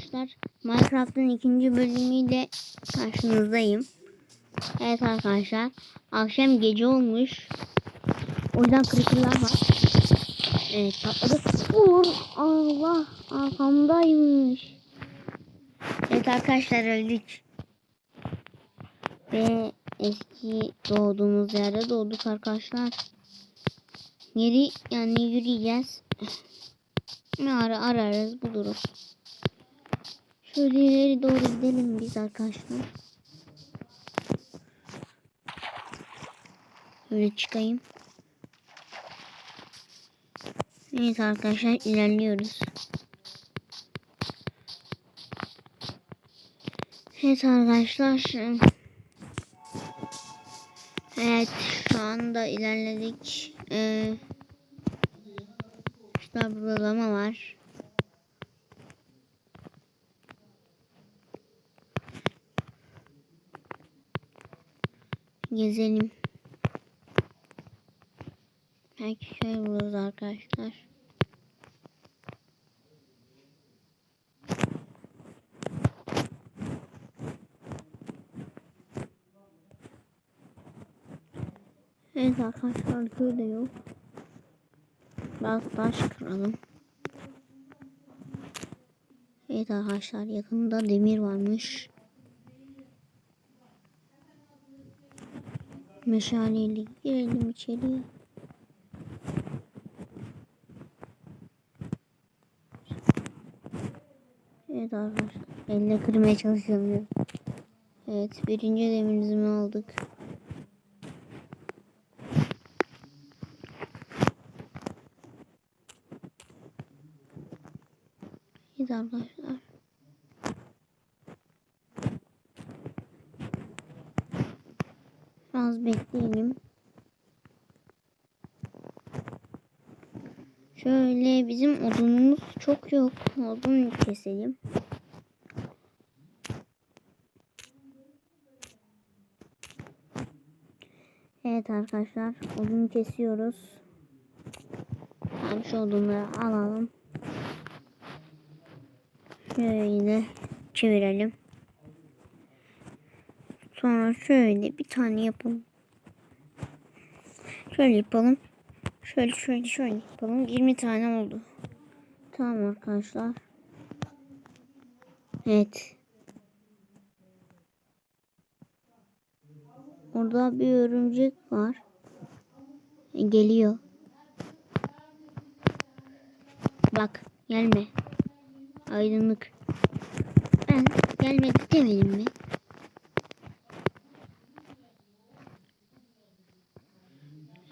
arkadaşlar. Minecraft'ın ikinci bölümüyle karşınızdayım. Evet arkadaşlar. Akşam gece olmuş. O yüzden creeper'lar var. Evet patladı. Vur. Allah arkamdaymış. Evet arkadaşlar öldük. Ve eski doğduğumuz yerde doğduk arkadaşlar. Geri yani yürüyeceğiz. Ara ararız buluruz. Şöyle ileri doğru gidelim biz arkadaşlar. Böyle çıkayım. Evet arkadaşlar ilerliyoruz. Evet arkadaşlar. Evet şu anda ilerledik. Ee, işte burada lama var. Gezelim. Belki şey buluruz arkadaşlar. Evet arkadaşlar yok. Biraz taş kıralım. Evet arkadaşlar yakında demir varmış. Meşaleyle girelim içeri. Evet arkadaşlar. Elle kırmaya çalışıyorum. Evet birinci demirimizi aldık. Evet arkadaşlar. Biraz bekleyelim. Şöyle bizim odunumuz çok yok. Odun keselim. Evet arkadaşlar odun kesiyoruz. Tamam şu odunları alalım. Şöyle çevirelim. Sonra şöyle bir tane yapalım. Şöyle yapalım. Şöyle şöyle şöyle yapalım. 20 tane oldu. Tamam arkadaşlar. Evet. Orada bir örümcek var. E, Geliyor. Bak gelme. Aydınlık. Ben gelmedi demedim mi?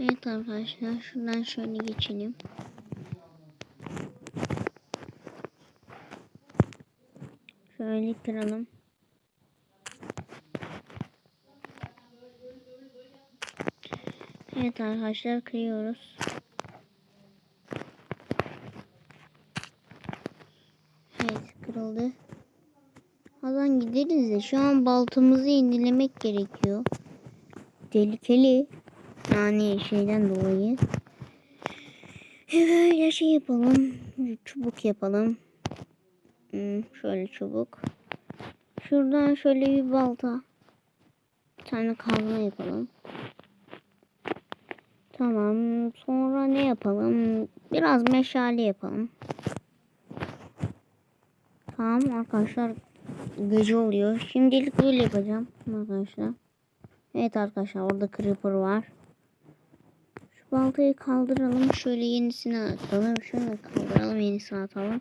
Evet arkadaşlar şuradan şöyle geçelim. Şöyle kıralım. Evet arkadaşlar kırıyoruz. Evet kırıldı. Alan gideriz de şu an baltamızı yenilemek gerekiyor. Tehlikeli. Yani şeyden dolayı. Böyle şey yapalım. Çubuk yapalım. Hmm, şöyle çubuk. Şuradan şöyle bir balta. Bir tane kazma yapalım. Tamam. Sonra ne yapalım? Biraz meşale yapalım. Tamam arkadaşlar. Gece oluyor. Şimdilik böyle yapacağım arkadaşlar. Evet arkadaşlar orada creeper var. Baltayı kaldıralım. Şöyle yenisini atalım. Şunu kaldıralım. Yenisini atalım.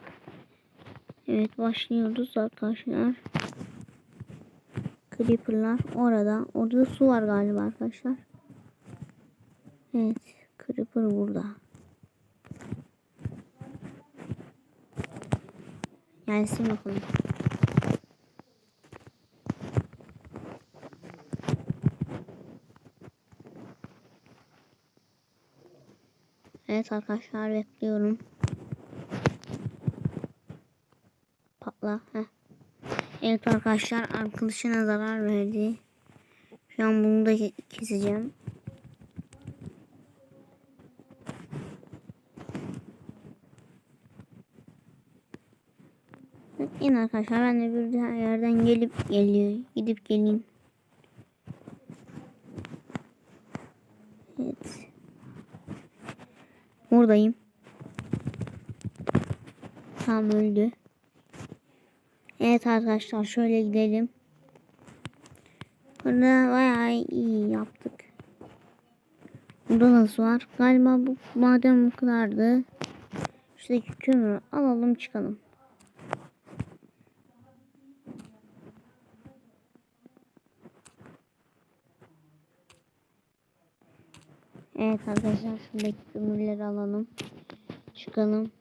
Evet başlıyoruz arkadaşlar. Creeper'lar orada. Orada su var galiba arkadaşlar. Evet. Creeper burada. Gelsin bakalım. Evet arkadaşlar bekliyorum. Patla. Heh. Evet arkadaşlar arkadaşına zarar verdi. Şu an bunu da ke- keseceğim. İn arkadaşlar ben de bir yerden gelip geliyor. Gidip geleyim. Evet. Buradayım. Tam öldü. Evet arkadaşlar şöyle gidelim. Burada bayağı iyi yaptık. Burada nasıl var? Galiba bu maden bu kadardı. Şuradaki kömürü alalım çıkalım. Evet arkadaşlar şuradaki kömürleri alalım. Çıkalım.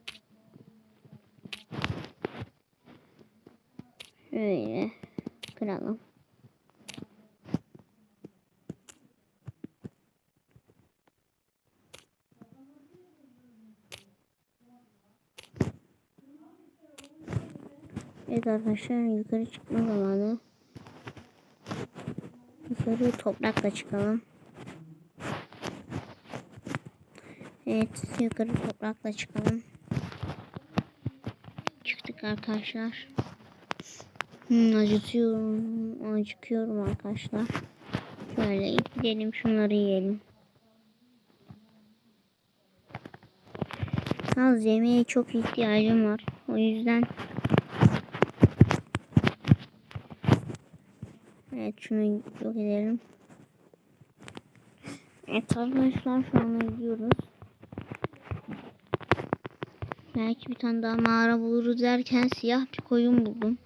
Şöyle kıralım. Evet arkadaşlar yukarı çıkma zamanı. Yukarı toprakla çıkalım. Evet yukarı toprakla çıkalım. Çıktık arkadaşlar. Hmm, acıtıyorum. Acıkıyorum arkadaşlar. Şöyle gidelim şunları yiyelim. Az yemeğe çok ihtiyacım var. O yüzden Evet şunu yok edelim. Evet arkadaşlar şu anda gidiyoruz. Belki bir tane daha mağara buluruz derken siyah bir koyun buldum.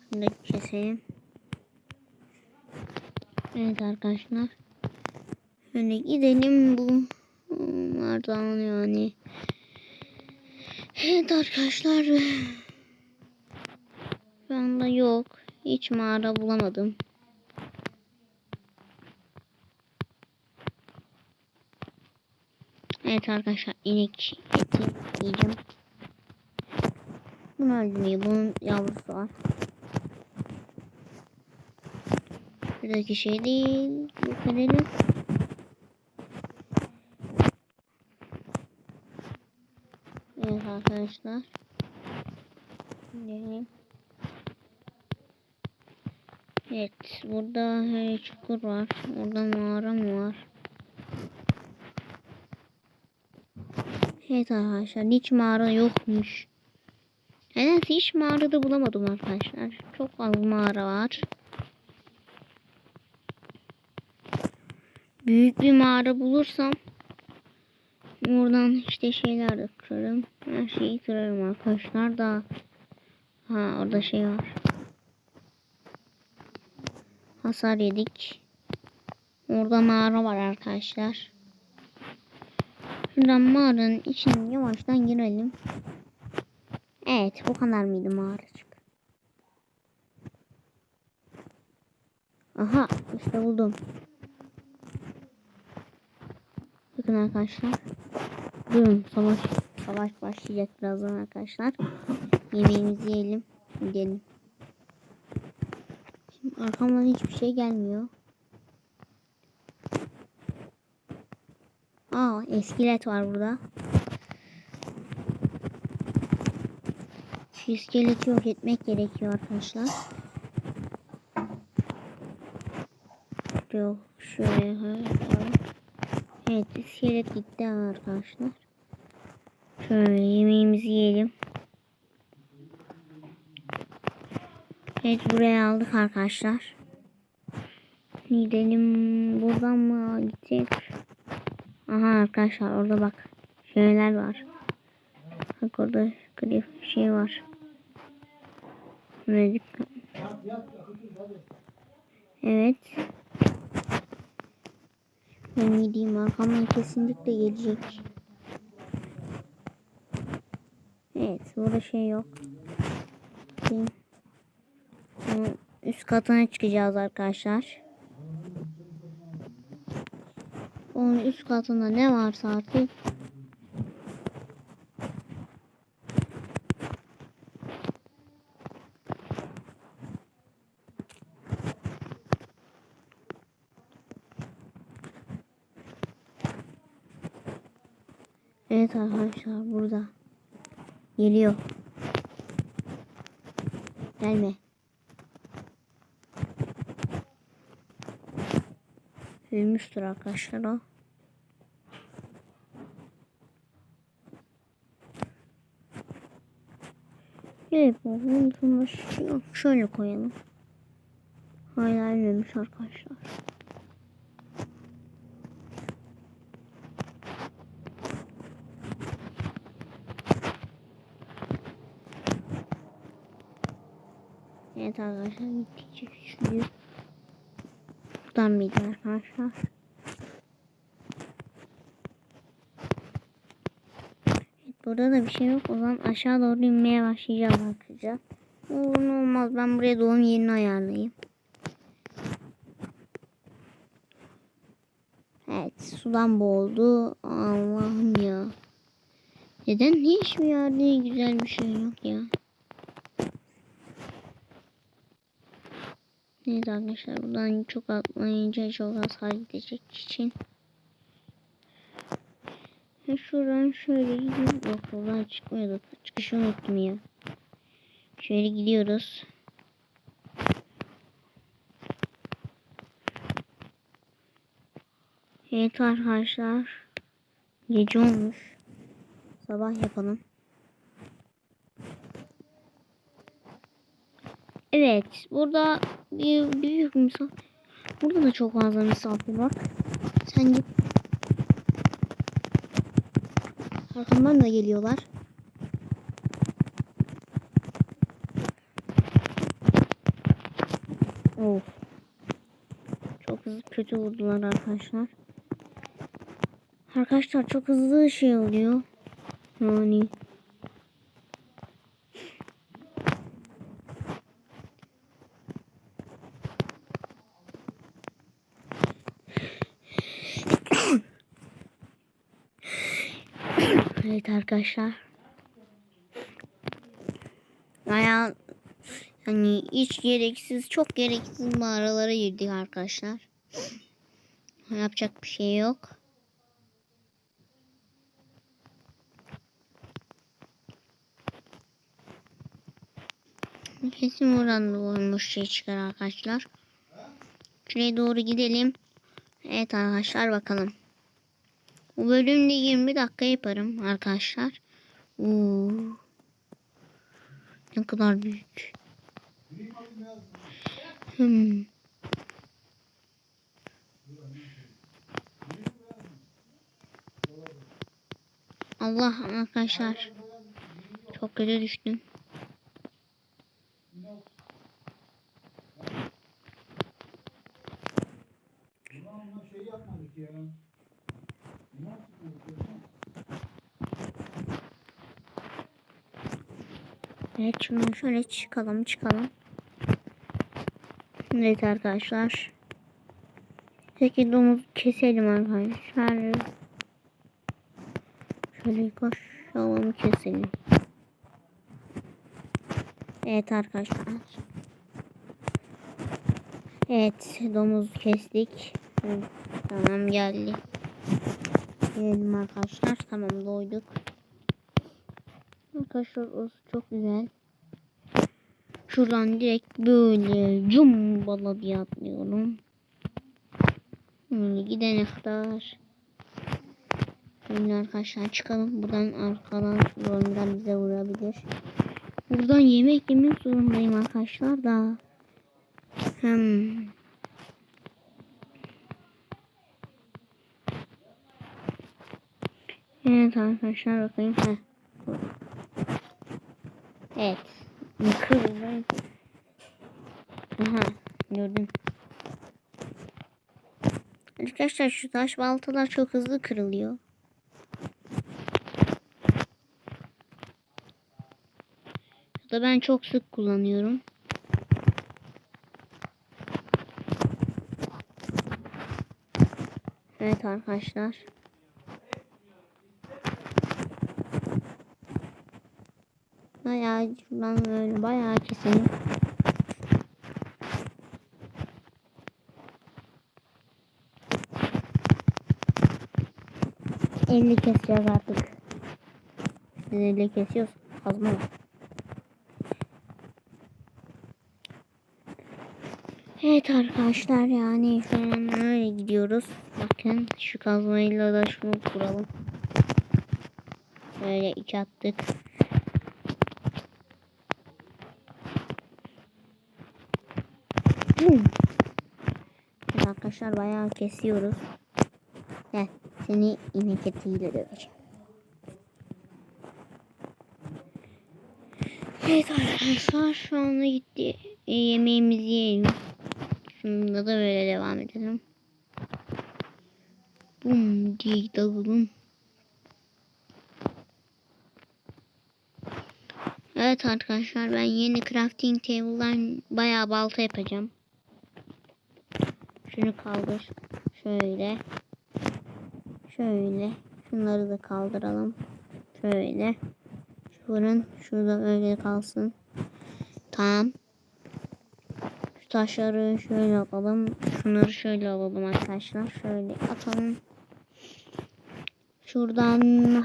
Şunu da keselim. Evet arkadaşlar. Şöyle gidelim bu mağaradan yani. Evet arkadaşlar. Şu anda yok. Hiç mağara bulamadım. Evet arkadaşlar inek eti yiyeceğim. Bunu öldürmeyi. Bunun yavrusu var. Buradaki şey değil. Yok edelim. Evet arkadaşlar. Gidelim. Evet burada her çukur var. Orada mağara mı var? Evet arkadaşlar hiç mağara yokmuş. Nedense hiç mağarada bulamadım arkadaşlar. Çok az mağara var. Büyük bir mağara bulursam oradan işte şeyler de kırarım. Her şeyi kırarım arkadaşlar da. Ha orada şey var. Hasar yedik. Orada mağara var arkadaşlar. Şuradan mağaranın içine yavaştan girelim. Evet bu kadar mıydı mağaracık? Aha işte buldum. Bakın arkadaşlar. Durun savaş savaş başlayacak birazdan arkadaşlar. Yemeğimizi yiyelim. Gidelim. Şimdi arkamdan hiçbir şey gelmiyor. Aa iskelet var burada. Şu iskeleti yok etmek gerekiyor arkadaşlar. Yok şöyle. Evet iskelet gitti arkadaşlar. Şöyle yemeğimizi yiyelim. Evet buraya aldık arkadaşlar. Gidelim buradan mı gidecek? Aha arkadaşlar orada bak şeyler var. Bak orada grif şey var. Buraya. Evet. Ben gideyim arkamdan kesinlikle gelecek. Evet burada şey yok. Bakayım. Üst katına çıkacağız arkadaşlar. Onun üst katında ne varsa artık Evet arkadaşlar burada. Geliyor. Gelme. Ölmüştür arkadaşlar o. Evet şu- şöyle koyalım. Hala ölmemiş arkadaşlar. Evet arkadaşlar gittikçe küçülüyor. Mıydı arkadaşlar? Evet, burada da bir şey yok. O zaman aşağı doğru inmeye başlayacağım arkadaşlar. Olur olmaz ben buraya doğum yerini ayarlayayım. Evet sudan boğuldu. Allah'ım ya. Neden hiçbir yerde güzel bir şey yok ya. Evet arkadaşlar buradan çok atlayınca çok hal gidecek için. Ya şuradan şöyle gidiyoruz. Yok buradan çıkmıyorduk. Çıkışı unuttum ya. Şöyle gidiyoruz. Evet arkadaşlar. Gece olmuş. Sabah yapalım. Evet. Burada bir büyük misafir. Burada da çok fazla misafir var. Sen git. Arkamdan da geliyorlar. Of. Çok hızlı kötü vurdular arkadaşlar. Arkadaşlar çok hızlı şey oluyor. Yani Evet arkadaşlar. Baya hani hiç gereksiz çok gereksiz mağaralara girdik arkadaşlar. Yapacak bir şey yok. Kesin oradan da olmuş şey çıkar arkadaşlar. Şuraya doğru gidelim. Evet arkadaşlar bakalım. Bu bölümde 20 dakika yaparım arkadaşlar. Oo. Ne kadar büyük. Hmm. Allah arkadaşlar. Çok kötü düştüm. Ulan şey yapmadık ya. Nasıl Şimdi şöyle çıkalım çıkalım. Evet arkadaşlar. Peki domuz keselim arkadaşlar. Şöyle koşalım keselim. Evet arkadaşlar. Evet domuz kestik. Tamam geldi. Gelelim arkadaşlar. Tamam doyduk. Arkadaşlar çok güzel. Şuradan direkt böyle cumbala diye atlıyorum. Böyle gidene kadar. Şimdi arkadaşlar çıkalım. Buradan arkadan zombiler bize vurabilir. Buradan yemek yemek zorundayım arkadaşlar da. Hmm. Evet arkadaşlar bakayım. Heh. Evet. Kırıldı. Aha gördüm. Arkadaşlar şu taş baltalar çok hızlı kırılıyor. Bu da ben çok sık kullanıyorum. Evet arkadaşlar. Bayağı şuradan böyle bayağı keselim. Elle keseceğiz artık. Biz elle kesiyoruz. kazma var. Evet arkadaşlar yani şu an öyle gidiyoruz. Bakın şu kazmayla da şunu kuralım. Böyle iki attık. Hmm. Evet arkadaşlar bayağı kesiyoruz. Gel seni inek etiyle döveceğim. Evet arkadaşlar şu anda gitti. E, yemeğimizi yiyelim. Şunda da böyle devam edelim. Bum diye dalalım. Evet arkadaşlar ben yeni crafting table'dan bayağı balta yapacağım. Şunu kaldır. Şöyle. Şöyle. Şunları da kaldıralım. Şöyle. Şu fırın şurada öyle kalsın. Tamam. Şu taşları şöyle alalım. Şunları şöyle alalım arkadaşlar. Şöyle atalım. Şuradan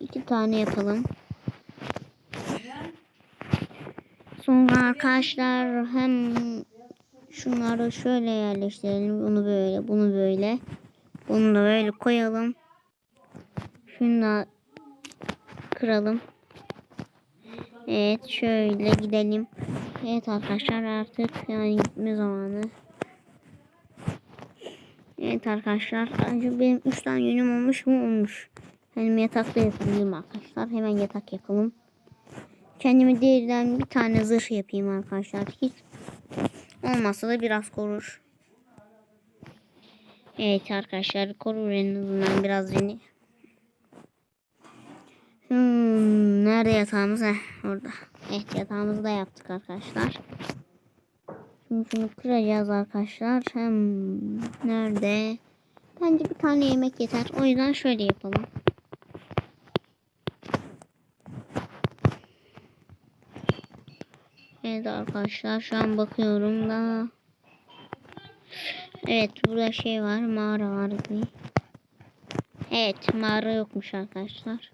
iki tane yapalım. Sonra arkadaşlar hem şunları şöyle yerleştirelim. Bunu böyle, bunu böyle. Bunu da böyle koyalım. Şunu da kıralım. Evet şöyle gidelim. Evet arkadaşlar artık yani gitme zamanı. Evet arkadaşlar. Bence benim 3 tane yünüm olmuş mu? Olmuş. Benim yatakta yapayım arkadaşlar. Hemen yatak yapalım. Kendime diğerinden bir tane zırh yapayım arkadaşlar. Hiç olmazsa da biraz korur. Evet arkadaşlar korur en azından biraz beni. Hmm, nerede yatağımız? Heh, orada. Evet yatağımızı da yaptık arkadaşlar. Şimdi şunu kıracağız arkadaşlar. Hem nerede? Bence bir tane yemek yeter. O yüzden şöyle yapalım. Evet arkadaşlar şu an bakıyorum da. Evet burada şey var mağara var. Evet mağara yokmuş arkadaşlar.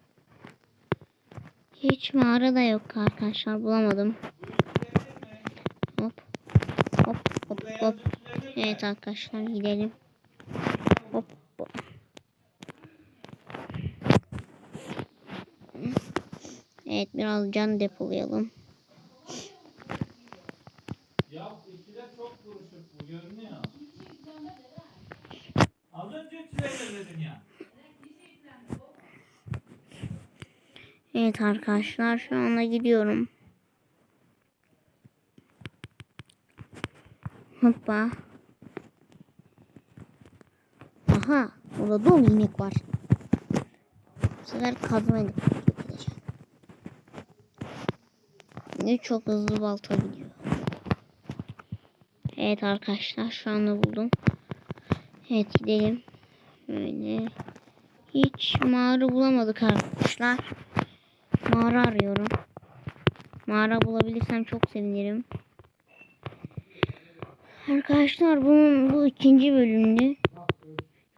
Hiç mağara da yok arkadaşlar bulamadım. Hop hop hop hop. Evet arkadaşlar gidelim. Hop. Evet biraz can depolayalım. Ya ikide çok kuruşuk bu görünüyor. Az önce üçle dedin ya. Evet arkadaşlar şu anda gidiyorum. Hoppa. Aha burada dolu inek var. Bu sefer kazmayla gideceğim. Ne çok hızlı balta gidiyor. Evet arkadaşlar şu anda buldum. Evet gidelim. Böyle. Hiç mağara bulamadık arkadaşlar. Mağara arıyorum. Mağara bulabilirsem çok sevinirim. Arkadaşlar bunun bu ikinci bölümdü.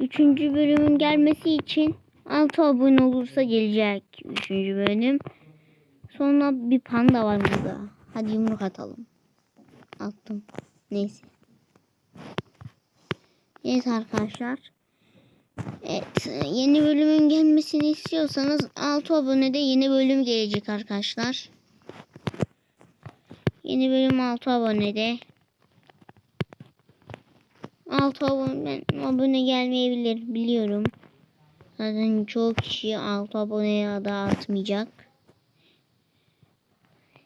Üçüncü bölümün gelmesi için 6 abone olursa gelecek üçüncü bölüm. Sonra bir panda var burada. Hadi yumruk atalım. Attım. Neyse. Evet arkadaşlar. Evet, yeni bölümün gelmesini istiyorsanız 6 abonede yeni bölüm gelecek arkadaşlar. Yeni bölüm 6 abonede. 6 abone, abone gelmeyebilir biliyorum. Zaten çoğu kişi 6 aboneye da atmayacak.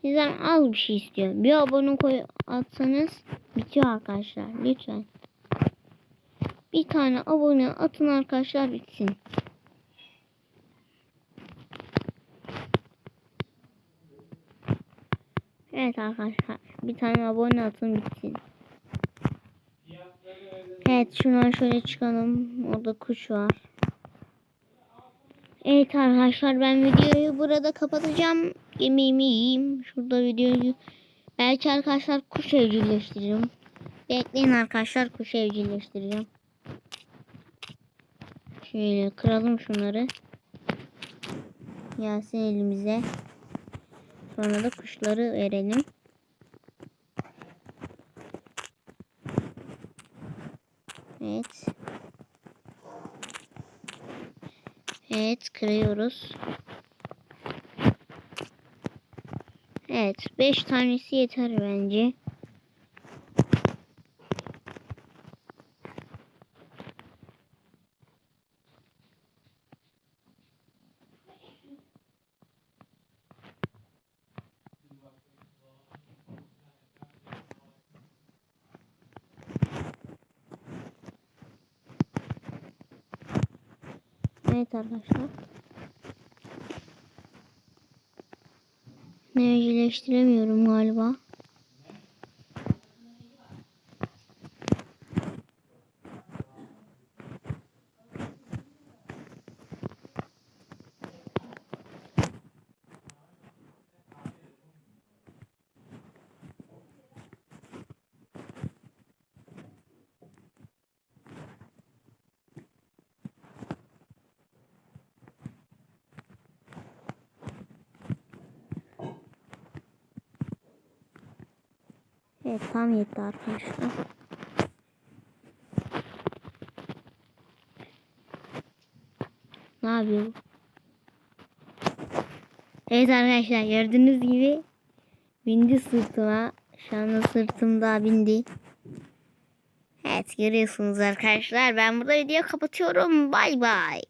Sizden az bir şey istiyor. Bir abone koy atsanız bitiyor arkadaşlar. Lütfen. Bir tane abone atın arkadaşlar bitsin. Evet arkadaşlar bir tane abone atın bitsin. Evet şuradan şöyle çıkalım. Orada kuş var. Evet arkadaşlar ben videoyu burada kapatacağım. Yemeğimi yiyeyim. Şurada videoyu belki arkadaşlar kuş evcilleştiririm. Bekleyin arkadaşlar kuş evcilleştireceğim. Şöyle kıralım şunları. Gelsin elimize. Sonra da kuşları verelim. Evet. Evet kırıyoruz. Evet 5 tanesi yeter bence. Evet arkadaşlar. Evcilleştiremiyorum galiba. Evet tam yetti arkadaşlar. Ne yapıyor? Evet arkadaşlar gördüğünüz gibi bindi sırtıma. Şu anda sırtımda bindi. Evet görüyorsunuz arkadaşlar. Ben burada video kapatıyorum. Bay bay.